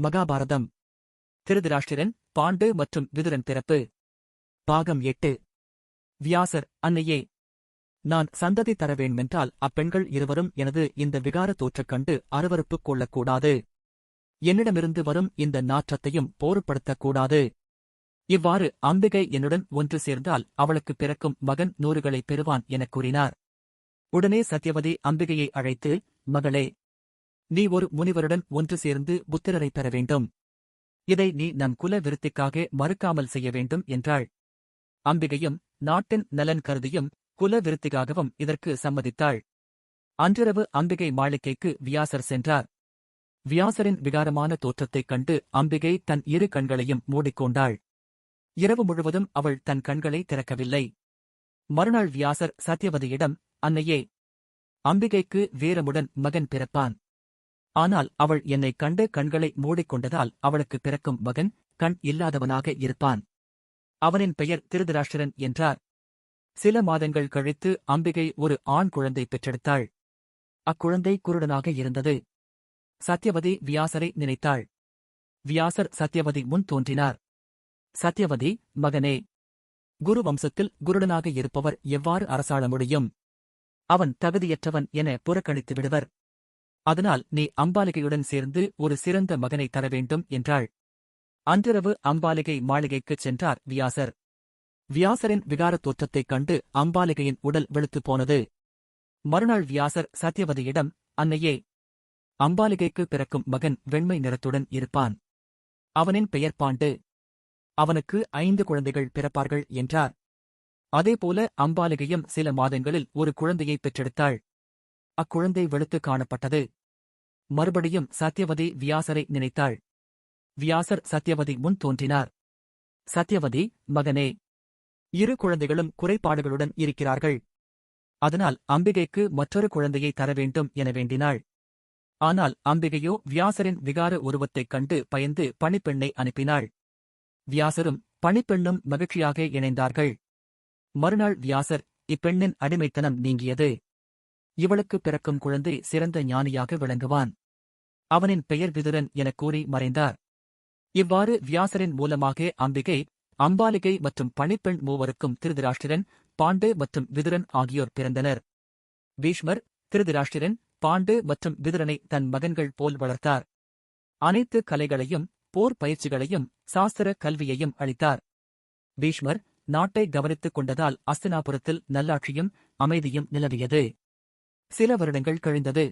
Mahabharatam. Dhritarashtra bond மற்றும் விதுரன் பிறப்பு. பாகம் எட்டு. வியாசர் அன்னையே. நான் சந்ததி தர வேண்டுமென்றால் அப்பெண்கள் இருவரும் எனது இந்த விகார தோற்றக் கண்டு அருவருப்புக் கொள்ளக்கூடாது. என்னிடமிருந்து வரும் இந்த நாற்றத்தையும் போர்படுத்தக்கூடாது இவ்வாறு அம்பிகை என்னுடன் ஒன்று சேர்ந்தால் அவளுக்கு பிறக்கும் மகன் நூறுகளை பெறுவான் எனக் கூறினார். உடனே சத்யவதி அம்பிகையை அழைத்து மகளே நீ ஒரு முனிவருடன் ஒன்று சேர்ந்து புத்திரரை பெற வேண்டும். இதை நீ நம் குல விருத்திக்காக மறுக்காமல் செய்ய வேண்டும் என்றாள். அம்பிகையும் நாட்டின் நலன் கருதியும் குல விருத்திக்காகவும் இதற்கு சம்மதித்தாள். அன்றிரவு அம்பிகை மாளிகைக்கு வியாசர் சென்றார். வியாசரின் விகாரமான தோற்றத்தைக் கண்டு அம்பிகை தன் இரு கண்களையும் மூடிக்கொண்டாள். இரவு முழுவதும் அவள் தன் கண்களை திறக்கவில்லை. மறுநாள் வியாசர் சத்யவதியிடம் அன்னையே அம்பிகைக்கு வீரமுடன் மகன் பிறப்பான். ஆனால் அவள் என்னைக் கண்டு கண்களை மூடிக்கொண்டதால் அவளுக்கு பிறக்கும் மகன் கண் இல்லாதவனாக இருப்பான். அவனின் பெயர் திருதராஷ்டிரன் என்றார். சில மாதங்கள் கழித்து அம்பிகை ஒரு ஆண் குழந்தை பெற்றெடுத்தாள். அக்குழந்தை குருடனாக இருந்தது. சத்யவதி வியாசரை நினைத்தாள். வியாசர் சத்யவதி முன் தோன்றினார். சத்யவதி மகனே குரு வம்சத்தில் குருடனாக இருப்பவர் எவ்வாறு அரசாள முடியும்? அவன் தகுதியற்றவன் என புறக்கணித்து விடுவர் அதனால் நீ அம்பாலிகையுடன் சேர்ந்து ஒரு சிறந்த மகனை தர வேண்டும் என்றாள். அன்றிரவு அம்பாலிகை மாளிகைக்குச் சென்றார் வியாசர். வியாசரின் விகாரத் தோற்றத்தைக் கண்டு அம்பாலிகையின் உடல் வெளுத்துப் போனது. மறுநாள் வியாசர் சத்யவதியிடம் அன்னையே அம்பாலிகைக்கு பிறக்கும் மகன் வெண்மை நிறத்துடன் இருப்பான். அவனின் பெயர் பாண்டு. அவனுக்கு ஐந்து குழந்தைகள் பிறப்பார்கள் என்றார். அதேபோல அம்பாலிகையும் சில மாதங்களில் ஒரு குழந்தையை பெற்றெடுத்தாள். அக்குழந்தை வெளுத்து காணப்பட்டது. மறுபடியும் சத்யவதி வியாசரை நினைத்தாள். வியாசர் சத்யவதி முன் தோன்றினார். சத்யவதி மகனே இரு குழந்தைகளும் குறைபாடுகளுடன் இருக்கிறார்கள். அதனால் அம்பிகைக்கு மற்றொரு குழந்தையை தர வேண்டும் என வேண்டினாள். ஆனால் அம்பிகையோ வியாசரின் விகார உருவத்தைக் கண்டு பயந்து பணிப்பெண்ணை அனுப்பினாள். வியாசரும் பணிப்பெண்ணும் மகிழ்ச்சியாக இணைந்தார்கள். மறுநாள் வியாசர் இப்பெண்ணின் அடிமைத்தனம் நீங்கியது. இவளுக்கு பிறக்கும் குழந்தை சிறந்த ஞானியாக விளங்குவான். அவனின் பெயர் விதுரன் எனக் கூறி மறைந்தார். இவ்வாறு வியாசரின் மூலமாக அம்பிகை அம்பாலிகை மற்றும் பணிப்பெண் மூவருக்கும் திருதராஷ்டிரன் பாண்டு மற்றும் விதுரன் ஆகியோர் பிறந்தனர். பீஷ்மர் திருதராஷ்டிரன் பாண்டு மற்றும் விதுரனை தன் மகன்கள் போல் வளர்த்தார். அனைத்து கலைகளையும் போர் பயிற்சிகளையும் சாஸ்திர கல்வியையும் அளித்தார். பீஷ்மர் நாட்டை கவனித்துக் கொண்டதால் அஸ்தினாபுரத்தில் நல்லாட்சியும் அமைதியும் நிலவியது. சில வருடங்கள் கழிந்தது.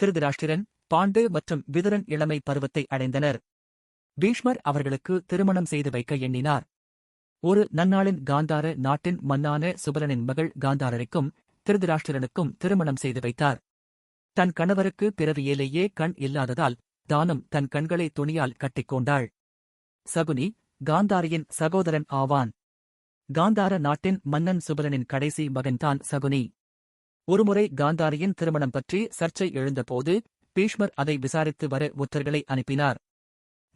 திருதராஷ்டிரன் பாண்டு மற்றும் விதுரன் இளமை பருவத்தை அடைந்தனர். பீஷ்மர் அவர்களுக்கு திருமணம் செய்து வைக்க எண்ணினார். ஒரு நன்னாளின் காந்தார நாட்டின் மன்னான சுபரனின் மகள் காந்தாரருக்கும் திருதராஷ்டிரனுக்கும் திருமணம் செய்து வைத்தார். தன் கணவருக்கு பிறவியிலேயே கண் இல்லாததால் தானும் தன் கண்களை துணியால் கட்டிக்கொண்டாள் சகுனி காந்தாரியின் சகோதரன் ஆவான். காந்தார நாட்டின் மன்னன் சுபரனின் கடைசி மகன்தான் சகுனி. ஒருமுறை காந்தாரியின் திருமணம் பற்றி சர்ச்சை எழுந்தபோது பீஷ்மர் அதை விசாரித்து வர ஒற்றர்களை அனுப்பினார்.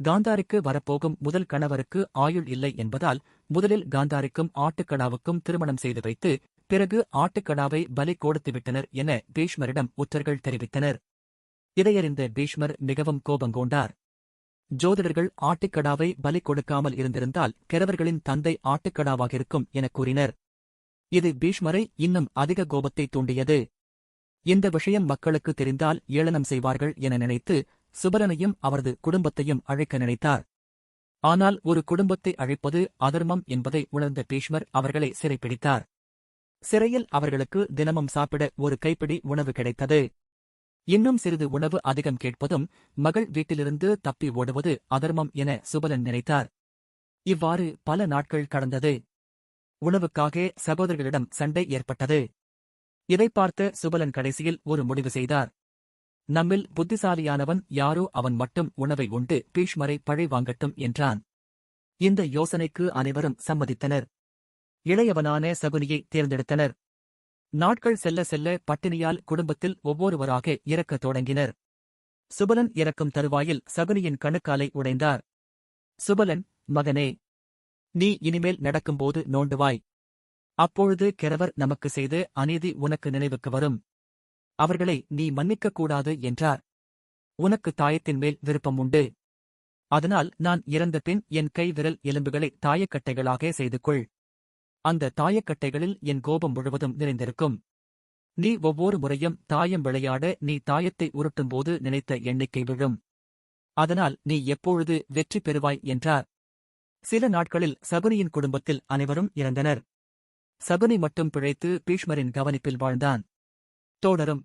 காந்தாரிக்கு வரப்போகும் முதல் கணவருக்கு ஆயுள் இல்லை என்பதால் முதலில் காந்தாரிக்கும் ஆட்டுக்கடாவுக்கும் திருமணம் செய்து வைத்து பிறகு ஆட்டுக்கடாவை பலி கொடுத்துவிட்டனர் என பீஷ்மரிடம் ஒற்றர்கள் தெரிவித்தனர். இதையறிந்த பீஷ்மர் மிகவும் கோபங்கொண்டார் ஜோதிடர்கள் ஆட்டுக்கடாவை பலி கொடுக்காமல் இருந்திருந்தால் கிழவர்களின் தந்தை ஆட்டுக்கடாவாக இருக்கும் எனக் கூறினர். இது பீஷ்மரை இன்னும் அதிக கோபத்தை தூண்டியது. இந்த விஷயம் மக்களுக்கு தெரிந்தால் ஏளனம் செய்வார்கள் என நினைத்து சுபரனையும் அவரது குடும்பத்தையும் அழைக்க நினைத்தார். ஆனால் ஒரு குடும்பத்தை அழைப்பது அதர்மம் என்பதை உணர்ந்த பீஷ்மர் அவர்களை சிறைப்பிடித்தார். சிறையில் அவர்களுக்கு தினமும் சாப்பிட ஒரு கைப்பிடி உணவு கிடைத்தது. இன்னும் சிறிது உணவு அதிகம் கேட்பதும் மகள் வீட்டிலிருந்து தப்பி ஓடுவது அதர்மம் என சுபலன் நினைத்தார். இவ்வாறு பல நாட்கள் கடந்தது. உணவுக்காக சகோதரர்களிடம் சண்டை ஏற்பட்டது. இதை பார்த்த சுபலன் கடைசியில் ஒரு முடிவு செய்தார். நம்மில் புத்திசாலியானவன் யாரோ அவன் மட்டும் உணவை உண்டு பீஷ்மரை பழி வாங்கட்டும் என்றான். இந்த யோசனைக்கு அனைவரும் சம்மதித்தனர். இளையவனான சகுனியை தேர்ந்தெடுத்தனர். நாட்கள் செல்ல செல்ல பட்டினியால் குடும்பத்தில் ஒவ்வொருவராக இறக்கத் தொடங்கினர். சுபலன் இறக்கும் தருவாயில் சகுனியின் கணுக்காலை உடைந்தார். சுபலன் மகனே நீ இனிமேல் நடக்கும்போது நோண்டுவாய். அப்பொழுது கிழவர் நமக்கு செய்த அநீதி உனக்கு நினைவுக்கு வரும். அவர்களை நீ மன்னிக்கக் கூடாது என்றார். உனக்கு தாயத்தின் மேல் விருப்பம் உண்டு. அதனால் நான் இறந்த பின் என் கை விரல் எலும்புகளை தாயக்கட்டைகளாக செய்து கொள் அந்த தாயக்கட்டைகளில் என் கோபம் முழுவதும் நிறைந்திருக்கும். நீ ஒவ்வொரு முறையும் தாயம் விளையாட நீ தாயத்தை உருட்டும்போது நினைத்த எண்ணிக்கை விழும். அதனால் நீ எப்பொழுது வெற்றி பெறுவாய் என்றார். சில நாட்களில் சகுனியின் குடும்பத்தில் அனைவரும் இறந்தனர். சகுனி மட்டும் பிழைத்து பீஷ்மரின் கவனிப்பில் வாழ்ந்தான். தோடரும்